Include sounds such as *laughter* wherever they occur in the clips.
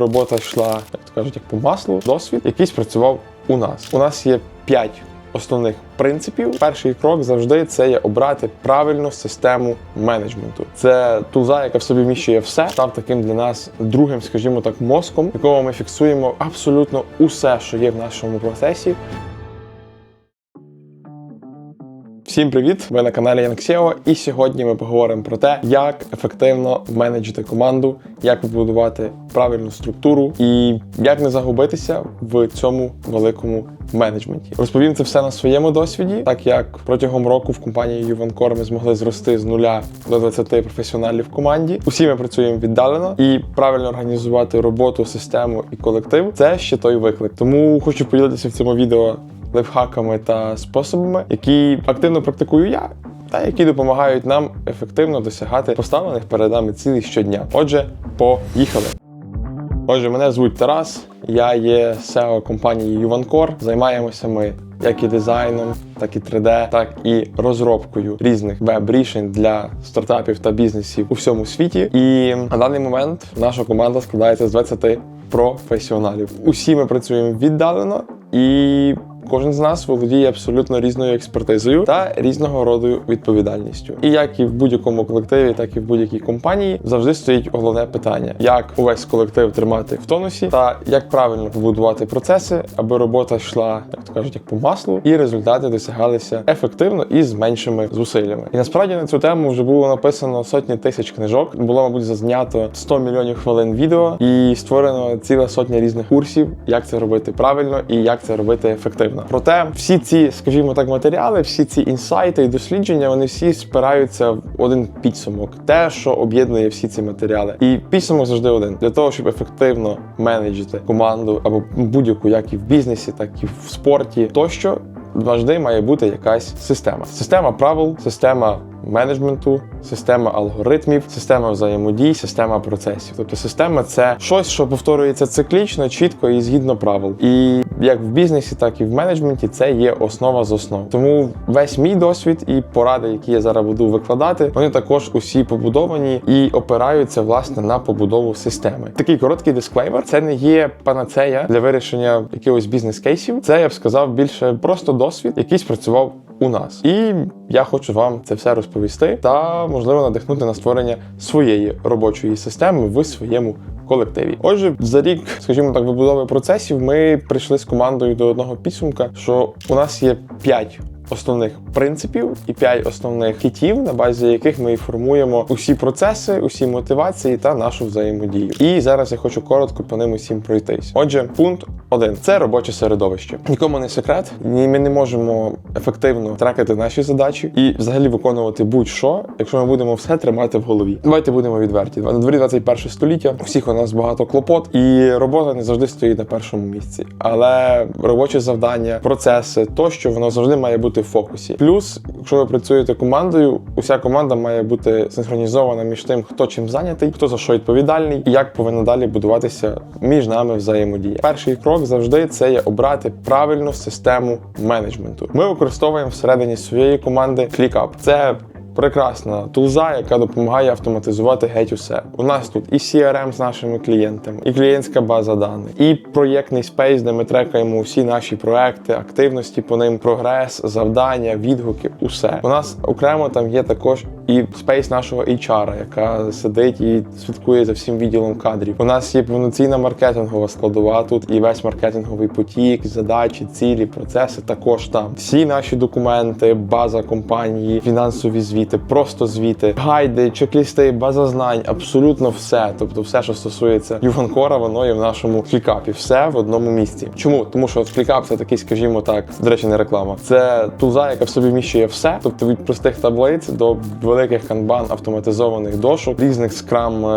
Робота йшла, як то кажуть, як по маслу. Досвід, який спрацював у нас. У нас є п'ять основних принципів. Перший крок завжди це є обрати правильну систему менеджменту. Це туза, яка в собі вміщує все, став таким для нас другим, скажімо так, мозком, якого ми фіксуємо абсолютно усе, що є в нашому процесі. Всім привіт! Ви на каналі Янксео, і сьогодні ми поговоримо про те, як ефективно менеджити команду, як побудувати правильну структуру і як не загубитися в цьому великому менеджменті. Розповім це все на своєму досвіді, так як протягом року в компанії Юванкор ми змогли зрости з нуля до 20 професіоналів в команді. Усі ми працюємо віддалено і правильно організувати роботу, систему і колектив це ще той виклик. Тому хочу поділитися в цьому відео лайфхаками та способами, які активно практикую я. Та які допомагають нам ефективно досягати поставлених перед нами цілей щодня. Отже, поїхали. Отже, мене звуть Тарас, я є SEO компанії Юванкор. Займаємося ми як і дизайном, так і 3D, так і розробкою різних веб-рішень для стартапів та бізнесів у всьому світі. І на даний момент наша команда складається з 20 професіоналів. Усі ми працюємо віддалено і. Кожен з нас володіє абсолютно різною експертизою та різного роду відповідальністю. І як і в будь-якому колективі, так і в будь-якій компанії завжди стоїть головне питання: як увесь колектив тримати в тонусі, та як правильно побудувати процеси, аби робота йшла, як то кажуть, як по маслу, і результати досягалися ефективно і з меншими зусиллями. І насправді на цю тему вже було написано сотні тисяч книжок. Було, мабуть, зазнято 100 мільйонів хвилин відео, і створено ціла сотня різних курсів, як це робити правильно і як це робити ефективно. Проте всі ці, скажімо так, матеріали, всі ці інсайти і дослідження, вони всі спираються в один підсумок, те, що об'єднує всі ці матеріали. І підсумок завжди один для того, щоб ефективно менеджити команду або будь-яку, як і в бізнесі, так і в спорті, тощо завжди має бути якась система. Система правил, система менеджменту, система алгоритмів, система взаємодій, система процесів. Тобто система це щось, що повторюється циклічно, чітко і згідно правил. І як в бізнесі, так і в менеджменті це є основа з основ. Тому весь мій досвід і поради, які я зараз буду викладати, вони також усі побудовані і опираються власне на побудову системи. Такий короткий дисклеймер: це не є панацея для вирішення якихось бізнес-кейсів. Це я б сказав більше просто досвід, який спрацював у нас. І я хочу вам це все розповісти та можливо надихнути на створення своєї робочої системи в своєму колективі. Отже, за рік, скажімо так, вибудови процесів, ми прийшли з командою до одного підсумка, що у нас є 5 Основних принципів і п'ять основних хітів, на базі яких ми формуємо усі процеси, усі мотивації та нашу взаємодію. І зараз я хочу коротко по ним усім пройтись. Отже, пункт один це робоче середовище. Нікому не секрет, ні, ми не можемо ефективно трекати наші задачі і взагалі виконувати будь-що, якщо ми будемо все тримати в голові. Давайте будемо відверті. На дворі 21 століття. У всіх у нас багато клопот, і робота не завжди стоїть на першому місці. Але робочі завдання, процеси, тощо воно завжди має бути в фокусі. Плюс, якщо ви працюєте командою, уся команда має бути синхронізована між тим, хто чим зайнятий, хто за що відповідальний, і як повинна далі будуватися між нами взаємодія. Перший крок завжди це є обрати правильну систему менеджменту. Ми використовуємо всередині своєї команди ClickUp. Це Прекрасна тулза, яка допомагає автоматизувати геть усе. У нас тут і CRM з нашими клієнтами, і клієнтська база даних, і проєктний спейс, де ми трекаємо усі наші проекти, активності по ним, прогрес, завдання, відгуки, усе. У нас окремо там є також і спейс нашого HR, яка сидить і слідкує за всім відділом кадрів. У нас є повноцінна маркетингова складова тут і весь маркетинговий потік, задачі, цілі, процеси також там. Всі наші документи, база компанії, фінансові звіти, просто звіти, гайди, чек-лісти, база знань, абсолютно все. Тобто, все, що стосується Юванкора, воно є в нашому клікапі. Все в одному місці. Чому? Тому що клікап це такий, скажімо так, до речі, не реклама. Це туза, яка в собі вміщує все, тобто від простих таблиць до великих канбан автоматизованих дошок, різних скрам е,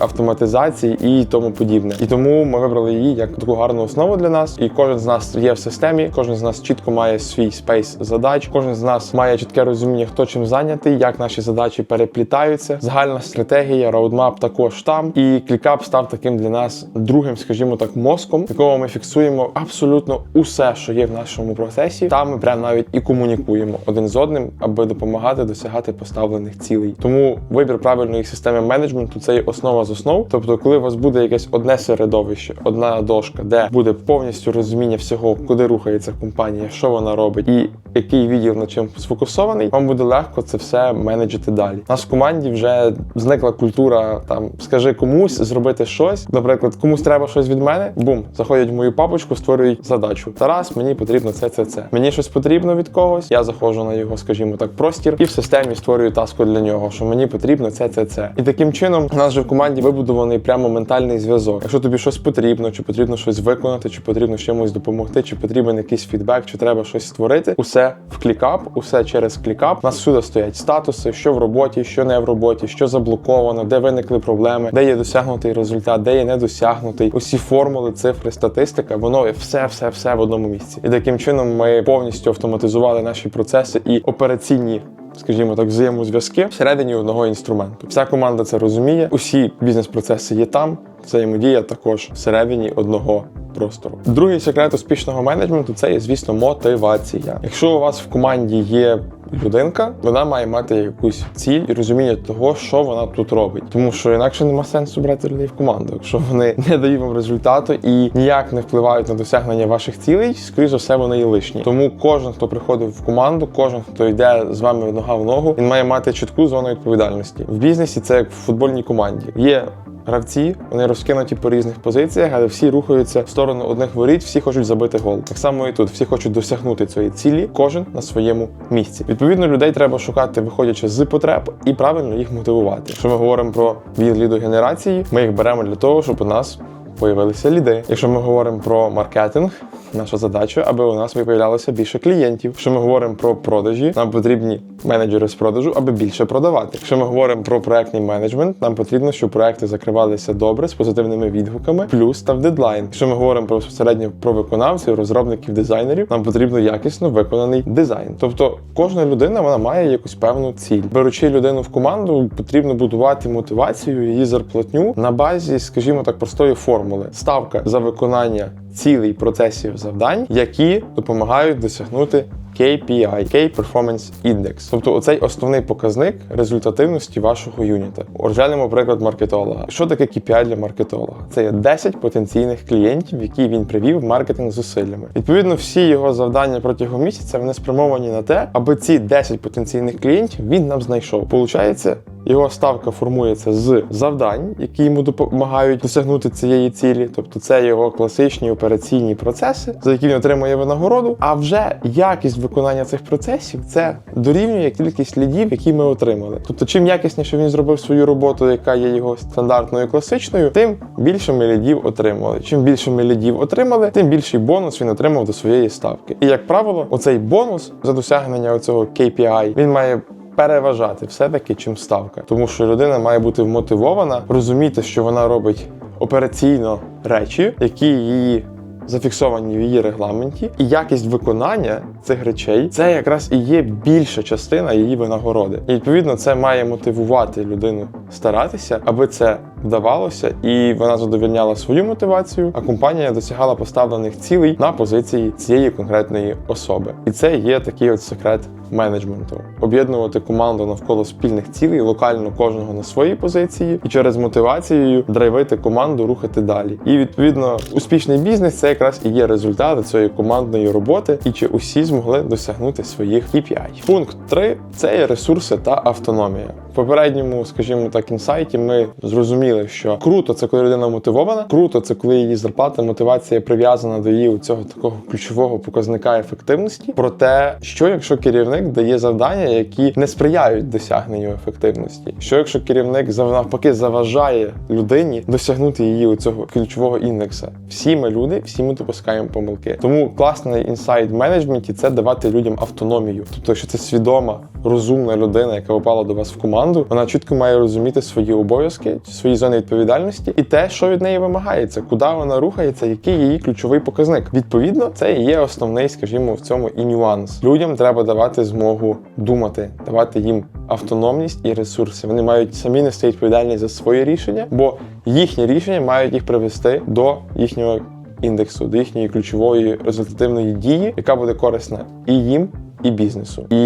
автоматизацій і тому подібне. І тому ми вибрали її як таку гарну основу для нас. І кожен з нас є в системі, кожен з нас чітко має свій спейс задач, кожен з нас має чітке розуміння, хто чим зайнятий, як наші задачі переплітаються. Загальна стратегія, роудмап також там. І клікап став таким для нас другим, скажімо так, мозком, в якому ми фіксуємо абсолютно усе, що є в нашому процесі. Там ми прям навіть і комунікуємо один з одним, аби допомагати досягати поставлених цілей. Тому вибір правильної системи менеджменту це є основа з основ. Тобто, коли у вас буде якесь одне середовище, одна дошка, де буде повністю розуміння всього, куди рухається компанія, що вона робить, і який відділ над чим сфокусований, вам буде легко це все менеджити далі. У нас в команді вже зникла культура там, скажи комусь зробити щось. Наприклад, комусь треба щось від мене. Бум, заходять в мою папочку, створюють задачу. Тарас, мені потрібно це, це, це. Мені щось потрібно від когось. Я заходжу на його, скажімо так, простір, і в системі створюю таску для нього, що мені потрібно це, це, це. І таким чином у нас же в команді вибудований прямо ментальний зв'язок. Якщо тобі щось потрібно, чи потрібно щось виконати, чи потрібно чимось допомогти, чи потрібен якийсь фідбек, чи треба щось створити, усе в клікап, усе через клікап. У нас всюди стоять статуси, що в роботі, що не в роботі, що заблоковано, де виникли проблеми, де є досягнутий результат, де є недосягнутий. Усі формули, цифри, статистика, воно все, все, все в одному місці. І таким чином ми повністю автоматизували наші процеси і операційні. Скажімо так, взаємозв'язки всередині одного інструменту. Вся команда це розуміє. Усі бізнес-процеси є там. Взаємодія також всередині одного простору. Другий секрет успішного менеджменту це є, звісно, мотивація. Якщо у вас в команді є людинка, вона має мати якусь ціль і розуміння того, що вона тут робить. Тому що інакше нема сенсу брати людей в команду. Якщо вони *laughs* не дають вам результату і ніяк не впливають на досягнення ваших цілей, скоріш за все вони є лишні. Тому кожен, хто приходить в команду, кожен, хто йде з вами нога в ногу, він має мати чітку зону відповідальності. В бізнесі це як в футбольній команді. Є гравці, вони розкинуті по різних позиціях, але всі рухаються в сторону одних воріт, всі хочуть забити гол. Так само і тут всі хочуть досягнути цієї цілі, кожен на своєму місці. Відповідно, людей треба шукати, виходячи з потреб, і правильно їх мотивувати. Якщо ми говоримо про від лідогенерації, ми їх беремо для того, щоб у нас появилися ліди. Якщо ми говоримо про маркетинг, наша задача, аби у нас виявлялося більше клієнтів. Якщо ми говоримо про продажі, нам потрібні менеджери з продажу, аби більше продавати. Якщо ми говоримо про проектний менеджмент, нам потрібно, щоб проекти закривалися добре з позитивними відгуками, плюс став дедлайн. Якщо ми говоримо про безпосередньо про виконавців, розробників, дизайнерів, нам потрібно якісно виконаний дизайн. Тобто кожна людина вона має якусь певну ціль. Беручи людину в команду, потрібно будувати мотивацію, її зарплатню на базі, скажімо так, простої формули. Ставка за виконання цілей процесів завдань, які допомагають досягнути KPI, Key Performance Index. Тобто оцей основний показник результативності вашого юніта. Розглянемо приклад маркетолога. Що таке KPI для маркетолога? Це є 10 потенційних клієнтів, які він привів маркетинг зусиллями. Відповідно, всі його завдання протягом місяця вони спрямовані на те, аби ці 10 потенційних клієнтів він нам знайшов. Получається, його ставка формується з завдань, які йому допомагають досягнути цієї цілі. Тобто це його класичні операційні процеси, за які він отримує винагороду. А вже якість виконання цих процесів це дорівнює кількість лідів, які ми отримали. Тобто, чим якісніше він зробив свою роботу, яка є його стандартною класичною, тим більше ми лідів отримали. Чим більше ми лідів отримали, тим більший бонус він отримав до своєї ставки. І як правило, оцей бонус за досягнення оцього KPI, він має переважати все-таки чим ставка, тому що людина має бути вмотивована, розуміти, що вона робить операційно речі, які її. Зафіксовані в її регламенті, і якість виконання цих речей це якраз і є більша частина її винагороди. І відповідно це має мотивувати людину старатися, аби це вдавалося, і вона задовільняла свою мотивацію, а компанія досягала поставлених цілей на позиції цієї конкретної особи. І це є такий от секрет менеджменту: об'єднувати команду навколо спільних цілей, локально кожного на своїй позиції, і через мотивацією драйвити команду, рухати далі. І відповідно успішний бізнес це якраз і є результат цієї командної роботи, і чи усі змогли досягнути своїх KPI. Пункт 3 – це є ресурси та автономія. В попередньому, скажімо так, інсайті ми зрозуміли, що круто це коли людина мотивована, круто це коли її зарплата, мотивація прив'язана до її цього такого ключового показника ефективності. Проте, що якщо керівник дає завдання, які не сприяють досягненню ефективності, що якщо керівник навпаки заважає людині досягнути її цього ключового індекса? Всі ми люди, всі ми допускаємо помилки. Тому класний інсайт в менеджменті це давати людям автономію. Тобто, якщо це свідома, розумна людина, яка попала до вас в команду, вона чітко має розуміти свої обов'язки, свої свої зони відповідальності і те, що від неї вимагається, куди вона рухається, який її ключовий показник. Відповідно, це і є основний, скажімо, в цьому і нюанс. Людям треба давати змогу думати, давати їм автономність і ресурси. Вони мають самі нести відповідальність за свої рішення, бо їхні рішення мають їх привести до їхнього індексу, до їхньої ключової результативної дії, яка буде корисна і їм. І бізнесу, і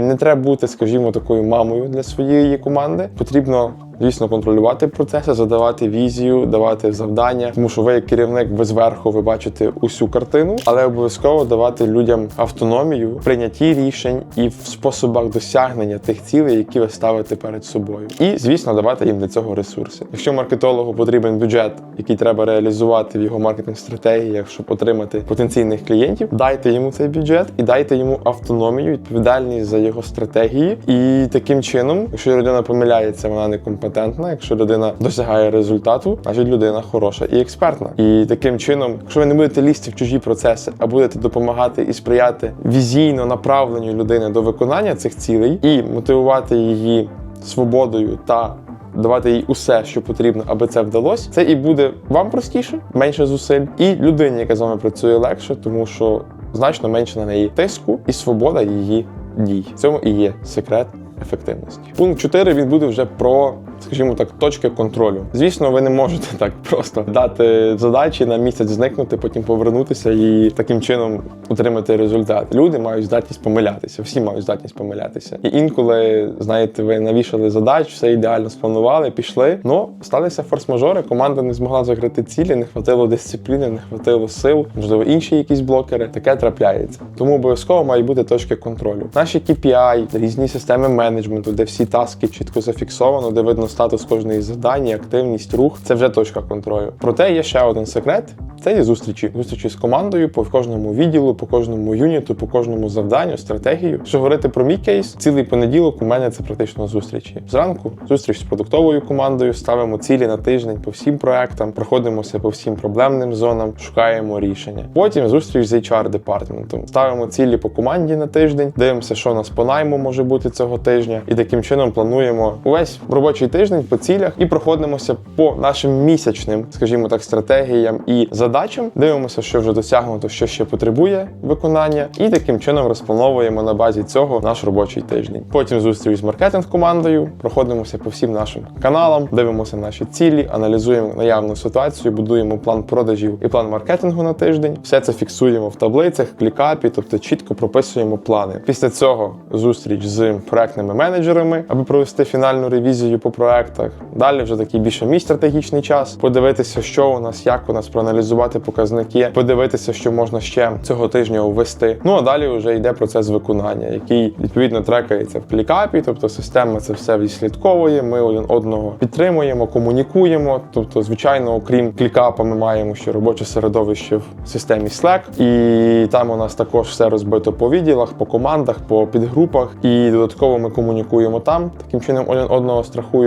не треба бути, скажімо, такою мамою для своєї команди. Потрібно Звісно, контролювати процеси, задавати візію, давати завдання, тому що ви як керівник, ви зверху ви бачите усю картину, але обов'язково давати людям автономію в прийнятті рішень і в способах досягнення тих цілей, які ви ставите перед собою. І звісно, давати їм для цього ресурси. Якщо маркетологу потрібен бюджет, який треба реалізувати в його маркетинг стратегіях, щоб отримати потенційних клієнтів, дайте йому цей бюджет і дайте йому автономію, відповідальність за його стратегії. І таким чином, якщо людина помиляється, вона не компетентна, компетентна. Якщо людина досягає результату, значить людина хороша і експертна. І таким чином, якщо ви не будете лізти в чужі процеси, а будете допомагати і сприяти візійно направленню людини до виконання цих цілей і мотивувати її свободою та давати їй усе, що потрібно, аби це вдалося, це і буде вам простіше, менше зусиль, і людині, яка з вами працює легше, тому що значно менше на неї тиску і свобода її дій. В цьому і є секрет ефективності. Пункт 4 він буде вже про, скажімо так, точки контролю. Звісно, ви не можете *laughs* так просто дати задачі на місяць зникнути, потім повернутися і таким чином отримати результат. Люди мають здатність помилятися, всі мають здатність помилятися. І інколи, знаєте, ви навішали задач, все ідеально спланували, пішли. Ну сталися форс-мажори. Команда не змогла закрити цілі, не хватило дисципліни, не хватило сил, можливо, інші якісь блокери. Таке трапляється. Тому обов'язково мають бути точки контролю. Наші KPI, різні системи менеджменту, де всі таски чітко зафіксовано, де видно статус кожної завдання, активність, рух. Це вже точка контролю. Проте є ще один секрет. Це є зустрічі. Зустрічі з командою по кожному відділу, по кожному юніту, по кожному завданню, стратегію. Якщо говорити про мій кейс, цілий понеділок у мене це практично зустрічі. Зранку зустріч з продуктовою командою, ставимо цілі на тиждень по всім проектам, проходимося по всім проблемним зонам, шукаємо рішення. Потім зустріч з HR департаментом. Ставимо цілі по команді на тиждень, дивимося, що у нас по найму може бути цього тижня, і таким чином плануємо увесь робочий тиждень по цілях і проходимося по нашим місячним, скажімо так, стратегіям і задачам. Дивимося, що вже досягнуто, що ще потребує виконання, і таким чином розплановуємо на базі цього наш робочий тиждень. Потім зустріч з маркетинг командою, проходимося по всім нашим каналам, дивимося наші цілі, аналізуємо наявну ситуацію, будуємо план продажів і план маркетингу на тиждень. Все це фіксуємо в таблицях, клікапі, тобто чітко прописуємо плани. Після цього зустріч з проектними менеджерами, аби провести фінальну ревізію по проектах. Далі вже такий більше мій стратегічний час, подивитися, що у нас, як у нас проаналізувати показники, подивитися, що можна ще цього тижня ввести. Ну а далі вже йде процес виконання, який відповідно трекається в клікапі, тобто система це все відслідковує. Ми один одного підтримуємо, комунікуємо. Тобто, звичайно, окрім клікапа, ми маємо ще робоче середовище в системі Slack, і там у нас також все розбито по відділах, по командах, по підгрупах, і додатково ми комунікуємо там, таким чином один одного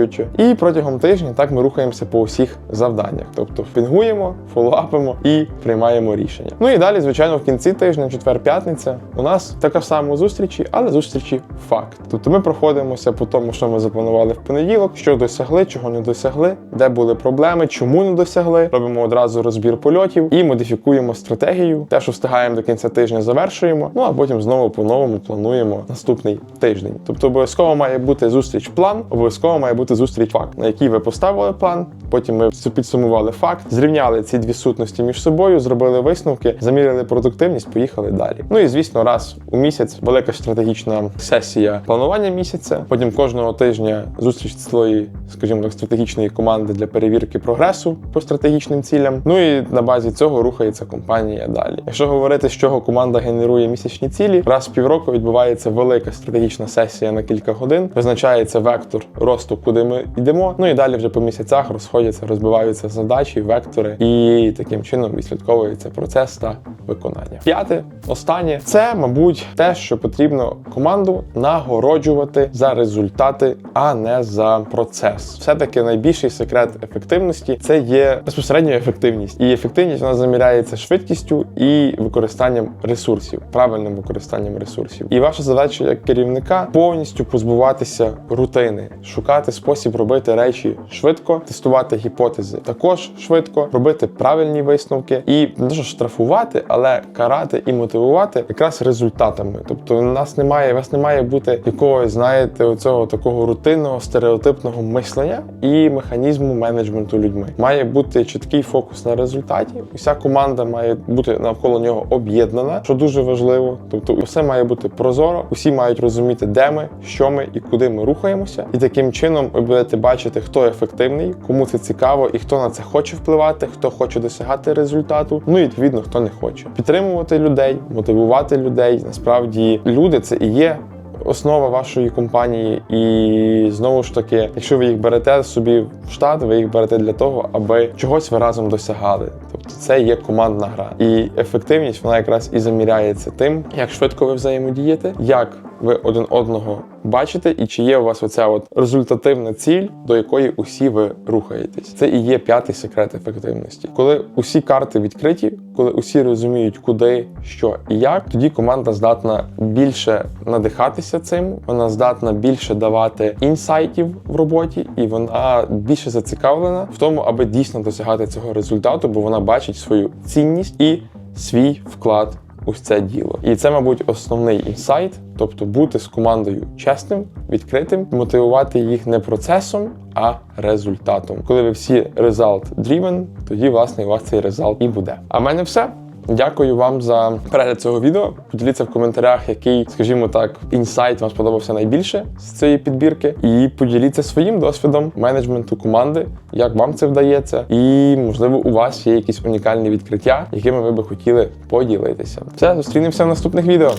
страхуючи. І протягом тижня так ми рухаємося по усіх завданнях, тобто пінгуємо, фоллоуапимо і приймаємо рішення. Ну і далі, звичайно, в кінці тижня, четвер-п'ятниця, у нас така сама зустрічі, але зустрічі факт. Тобто ми проходимося по тому, що ми запланували в понеділок, що досягли, чого не досягли, де були проблеми, чому не досягли. Робимо одразу розбір польотів і модифікуємо стратегію. Те, що встигаємо до кінця тижня, завершуємо. Ну а потім знову по-новому плануємо наступний тиждень. Тобто обов'язково має бути зустріч план, обов'язково має бути зустріч факт, на який ви поставили план. Потім ми підсумували факт, зрівняли ці дві сутності між собою, зробили висновки, заміряли продуктивність, поїхали далі. Ну і звісно, раз у місяць велика стратегічна сесія планування місяця. Потім кожного тижня зустріч цілої, скажімо так, стратегічної команди для перевірки прогресу по стратегічним цілям. Ну і на базі цього рухається компанія далі. Якщо говорити, з чого команда генерує місячні цілі, раз в півроку відбувається велика стратегічна сесія на кілька годин, визначається вектор росту, куди ми йдемо. Ну і далі вже по місяцях розходяться, розбиваються задачі, вектори, і таким чином відслідковується процес та виконання. П'яте, останнє це, мабуть, те, що потрібно команду нагороджувати за результати, а не за процес. Все-таки найбільший секрет ефективності це є безпосередньо ефективність. І ефективність вона заміряється швидкістю і використанням ресурсів, правильним використанням ресурсів. І ваша задача як керівника повністю позбуватися рутини, шукати спосіб робити речі швидко, тестувати гіпотези також швидко, робити правильні висновки і не що штрафувати, але карати і мотивувати якраз результатами. Тобто, у нас немає, у вас не має бути якогось, знаєте, оцього такого рутинного стереотипного мислення і механізму менеджменту людьми. Має бути чіткий фокус на результаті. Уся команда має бути навколо нього об'єднана, що дуже важливо. Тобто, все має бути прозоро, усі мають розуміти, де ми, що ми і куди ми рухаємося. І таким чином будете бачити, хто ефективний, кому це цікаво і хто на це хоче впливати, хто хоче досягати результату. Ну і відповідно, хто не хоче. Підтримувати людей, мотивувати людей. Насправді люди це і є. Основа вашої компанії, і знову ж таки, якщо ви їх берете собі в штат, ви їх берете для того, аби чогось ви разом досягали. Тобто це є командна гра. І ефективність вона якраз і заміряється тим, як швидко ви взаємодієте, як ви один одного бачите, і чи є у вас оця от результативна ціль, до якої усі ви рухаєтесь. Це і є п'ятий секрет ефективності. Коли усі карти відкриті, коли усі розуміють, куди, що і як, тоді команда здатна більше надихатися цим, вона здатна більше давати інсайтів в роботі, і вона більше зацікавлена в тому, аби дійсно досягати цього результату, бо вона бачить свою цінність і свій вклад у це діло. І це, мабуть, основний інсайт, тобто бути з командою чесним, відкритим, мотивувати їх не процесом, а результатом. Коли ви всі result driven, тоді власне у вас цей результат і буде. А в мене все. Дякую вам за перегляд цього відео. Поділіться в коментарях, який, скажімо так, інсайт вам сподобався найбільше з цієї підбірки. І поділіться своїм досвідом менеджменту команди, як вам це вдається, і можливо у вас є якісь унікальні відкриття, якими ви би хотіли поділитися. Все, зустрінемося в наступних відео.